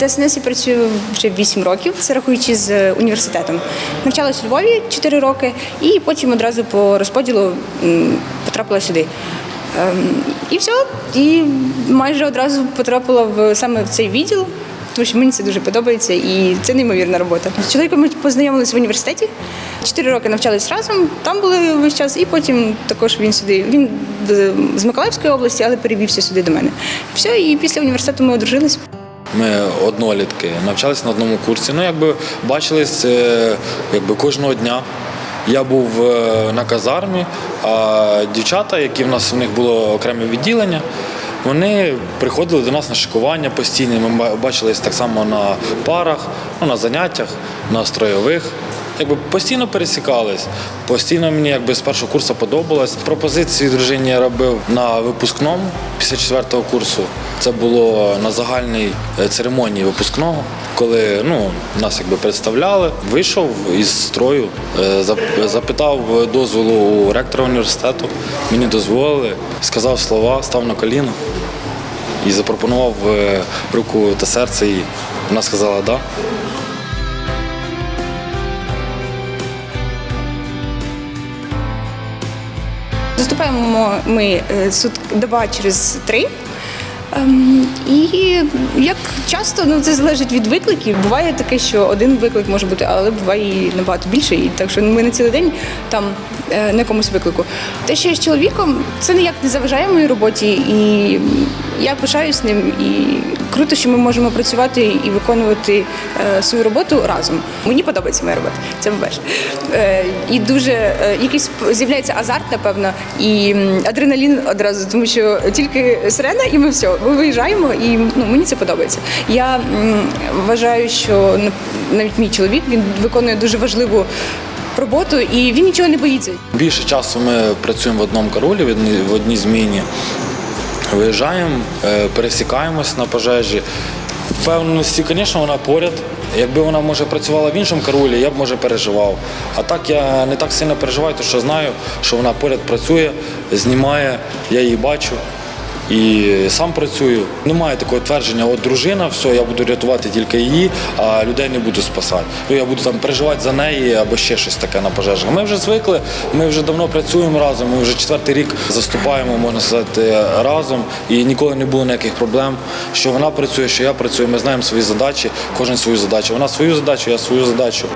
ДСНС я працюю вже 8 років, це рахуючи з університетом. Навчалась у Львові 4 роки, і потім одразу по розподілу потрапила сюди. Ем, І все, і майже одразу потрапила в саме в цей відділ. Тому що мені це дуже подобається і це неймовірна робота. З чоловіком ми познайомилися в університеті. Чотири роки навчались разом, там були весь час, і потім також він сюди. Він з- з Миколаївської області, але перевівся сюди до мене. Все, і після університету ми одружились. Ми однолітки, навчалися на одному курсі. Ну, якби бачились е, якби кожного дня. Я був е, на казармі, а дівчата, які в нас у них було окреме відділення, вони приходили до нас на шикування постійно. Ми бачились так само на парах, ну, на заняттях, на стройових. Якби постійно пересікались, постійно мені якби з першого курсу подобалось. Пропозиції дружині я робив на випускному після четвертого курсу. Це було на загальній е, церемонії випускного, коли ну, нас якби представляли. Вийшов із строю, е, запитав дозволу у ректора університету. Мені дозволили, сказав слова, став на коліно і запропонував е, руку та серце. І вона сказала да. Заступаємо ми е, суд доба через три. Ем, І як часто ну це залежить від викликів. Буває таке, що один виклик може бути, але буває і набагато більше. І так що ми на цілий день там е, на якомусь виклику. Те, що я з чоловіком, це ніяк не заважає моїй роботі, і я пишаюсь ним. І круто, що ми можемо працювати і виконувати е, свою роботу разом. Мені подобається моя робота. Це по-перше. Е, І дуже якийсь з'являється азарт, напевно, і адреналін одразу, тому що тільки сирена, і ми все, виїжджаємо, і ну мені це подобається. Я вважаю, що навіть мій чоловік він виконує дуже важливу роботу, і він нічого не боїться. Більше часу ми працюємо в одному каролі, в одній, зміні. Виїжджаємо, е, пересікаємось на пожежі. Впевненості, звісно, вона поряд. Якби вона може працювала в іншому караулі, я б може переживав. А так я не так сильно переживаю, тому що знаю, що вона поряд працює, знімає, я її бачу і сам працюю. Немає такого твердження, от дружина, все, я буду рятувати тільки її, а людей не буду спасати. Ну, я буду там переживати за неї або ще щось таке на пожежах. Ми вже звикли, ми вже давно працюємо разом, ми вже четвертий рік заступаємо, можна сказати, разом, і ніколи не було ніяких проблем. Що вона працює, що я працюю, ми знаємо свої задачі, кожен свою задачу. Вона свою задачу, я свою задачу.